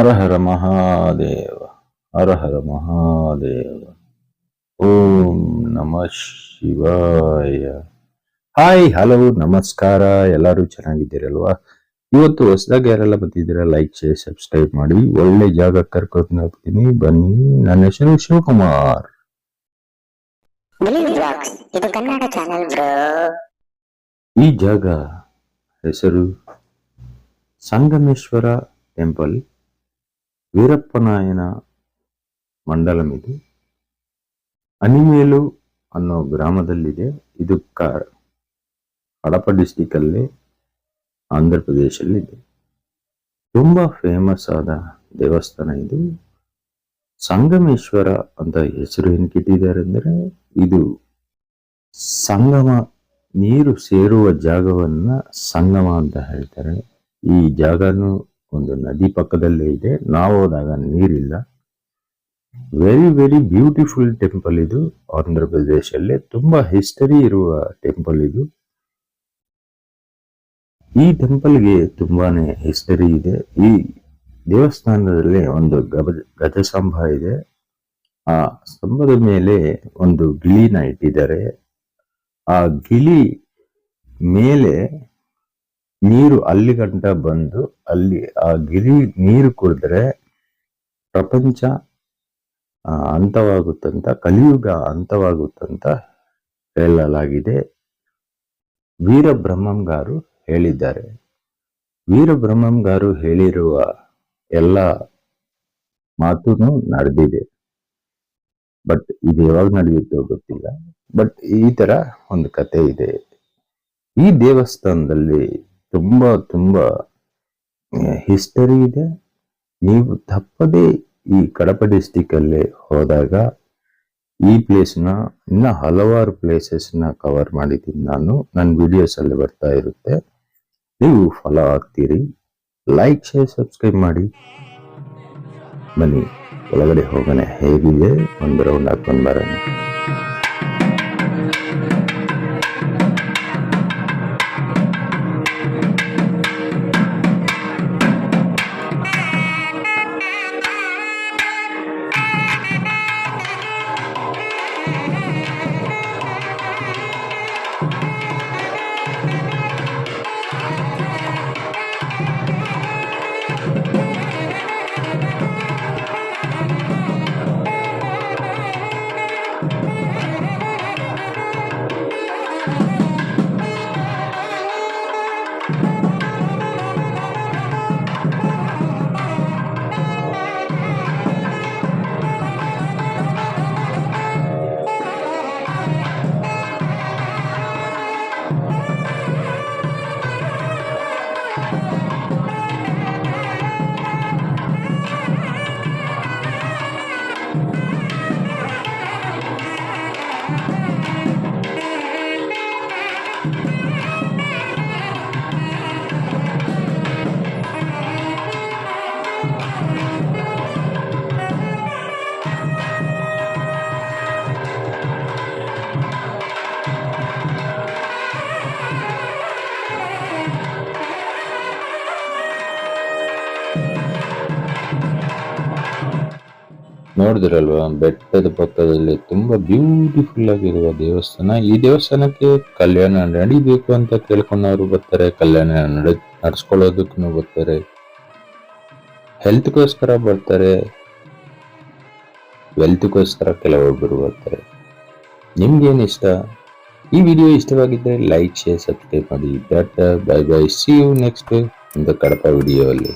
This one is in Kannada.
ಹರ ಹರ ಮಹಾದೇವ ಹರ ಹರ ಮಹಾದೇವ ಓಂ ನಮ ಶಿವಾಯ. ಹಾಯ್ ಹಲೋ ನಮಸ್ಕಾರ ಎಲ್ಲರೂ ಚೆನ್ನಾಗಿದ್ದೀರಲ್ವಾ? ಇವತ್ತು ಹೊಸದಾಗಿ ಯಾರೆಲ್ಲ ಬಂದಿದ್ದೀರಾ ಲೈಕ್ ಶೇರ್ ಸಬ್ಸ್ಕ್ರೈಬ್ ಮಾಡಿ. ಒಳ್ಳೆ ಜಾಗ ಕರ್ಕೊಂಡು ಹೋಗ್ತೀನಿ. ಬನ್ನಿ ನನ್ನ ಹೆಸರು ಶಿವಕುಮಾರ್. ಇದು ಕನ್ನಡ ಚಾನೆಲ್ ಈ ಜಾಗ ಹೆಸರು ಸಂಗಮೇಶ್ವರ ಟೆಂಪಲ್ ವೀರಪ್ಪನಾಯನ ಮಂಡಲಂ ಅನಿಮೇಲು ಅನ್ನೋ ಗ್ರಾಮದಲ್ಲಿದೆ. ಇದು ಕ ಕಡಪ ಡಿಸ್ಟಿಕ್ ಅಲ್ಲಿ ಆಂಧ್ರ ಪ್ರದೇಶಲ್ಲಿದೆ ತುಂಬಾ ಫೇಮಸ್ ಆದ ದೇವಸ್ಥಾನ ಇದು. ಸಂಗಮೇಶ್ವರ ಅಂತ ಹೆಸರು ಏನು ಕಿಟ್ಟಿದ್ದಾರೆ ಅಂದ್ರೆ ಇದು ಸಂಗಮ, ನೀರು ಸೇರುವ ಜಾಗವನ್ನ ಸಂಗಮ ಅಂತ ಹೇಳ್ತಾರೆ. ಈ ಜಾಗನು ಒಂದು ನದಿ ಪಕ್ಕದಲ್ಲೇ ಇದೆ. ನಾವು ಹೋದಾಗ ನೀರಿಲ್ಲ. ವೆರಿ ವೆರಿ ಬ್ಯೂಟಿಫುಲ್ ಟೆಂಪಲ್ ಇದು. ಆಂಧ್ರ ಪ್ರದೇಶಲ್ಲೇ ತುಂಬಾ ಹಿಸ್ಟರಿ ಇರುವ ಟೆಂಪಲ್ ಇದು. ಈ ಟೆಂಪಲ್ಗೆ ತುಂಬಾನೇ ಹಿಸ್ಟರಿ ಇದೆ. ಈ ದೇವಸ್ಥಾನದಲ್ಲಿ ಒಂದು ಗಜ ಸ್ತಂಭ ಇದೆ. ಆ ಸ್ತಂಭದ ಮೇಲೆ ಒಂದು ಗಿಳಿನ ಇಟ್ಟಿದ್ದಾರೆ. ಆ ಗಿಳಿ ಮೇಲೆ ನೀರು ಅಲ್ಲಿ ಗಂಟ ಬಂದು ಅಲ್ಲಿ ಆ ಗಿರಿ ನೀರು ಕುಡಿದ್ರೆ ಪ್ರಪಂಚ ಅಂತವಾಗುತ್ತಂತ, ಕಲಿಯುಗ ಅಂತವಾಗುತ್ತಂತ ಹೇಳಲಾಗಿದೆ. ವೀರಬ್ರಹ್ಮಂಗಾರು ಹೇಳಿದ್ದಾರೆ. ವೀರಬ್ರಹ್ಮಂಗಾರು ಹೇಳಿರುವ ಎಲ್ಲ ಮಾತು ನಡೆದಿದೆ. ಬಟ್ ಇದು ಯಾವಾಗ ನಡೆಯುತ್ತೋ ಗೊತ್ತಿಲ್ಲ. ಬಟ್ ಈ ತರ ಒಂದು ಕತೆ ಇದೆ. ಈ ದೇವಸ್ಥಾನದಲ್ಲಿ ತುಂಬಾ ತುಂಬ ಹಿಸ್ಟರಿ ಇದೆ. ನೀವು ತಪ್ಪದೇ ಈ ಕಡಪ ಡಿಸ್ಟಿಕಲ್ಲಿ ಹೋದಾಗ ಈ ಪ್ಲೇಸ್ನ ಇನ್ನೂ ಹಲವಾರು ಪ್ಲೇಸಸ್ನ ಕವರ್ ಮಾಡಿದ್ದೀನಿ ನಾನು. ನನ್ನ ವಿಡಿಯೋಸಲ್ಲಿ ಬರ್ತಾ ಇರುತ್ತೆ. ನೀವು ಫಾಲೋ ಆಗ್ತೀರಿ. ಲೈಕ್ ಶೇರ್ ಸಬ್ಸ್ಕ್ರೈಬ್ ಮಾಡಿ. ಬನ್ನಿ, ಒಳಗಡೆ ಹೋಗೋಣ. ಹೇಗಿದೆ? ಒಂದು ರೌಂಡ್ ಹಾಕೊಂಡು ಬರೋಣ. ನೋಡಿದ್ರಲ್ವಾ, ಬೆಟ್ಟದ ಪಕ್ಕದಲ್ಲಿ ತುಂಬಾ ಬ್ಯೂಟಿಫುಲ್ ಆಗಿರುವ ದೇವಸ್ಥಾನ. ಈ ದೇವಸ್ಥಾನಕ್ಕೆ ಕಲ್ಯಾಣ ನಡಿಬೇಕು ಅಂತ ಕೇಳ್ಕೊಂಡವರು ಬರ್ತಾರೆ, ಕಲ್ಯಾಣ ನಡೆ ನಡ್ಸ್ಕೊಳ್ಳೋದಕ್ಕೂ ಬರ್ತಾರೆ. ಹೆಲ್ತ್ಗೋಸ್ಕರ ಬರ್ತಾರೆ ವೆಲ್ತ್ಗೋಸ್ಕರ ಕೆಲವೊಬ್ಬರು ಬರ್ತಾರೆ. ನಿಮ್ಗೇನ್ ಇಷ್ಟ? ಈ ವಿಡಿಯೋ ಇಷ್ಟವಾಗಿದ್ದರೆ ಲೈಕ್ ಶೇರ್ ಸಬ್ಸ್ಕ್ರೈಬ್ ಮಾಡಿ. Bye bye see you next ಒಂದು ಕಡಪ ವಿಡಿಯೋ ಅಲ್ಲಿ.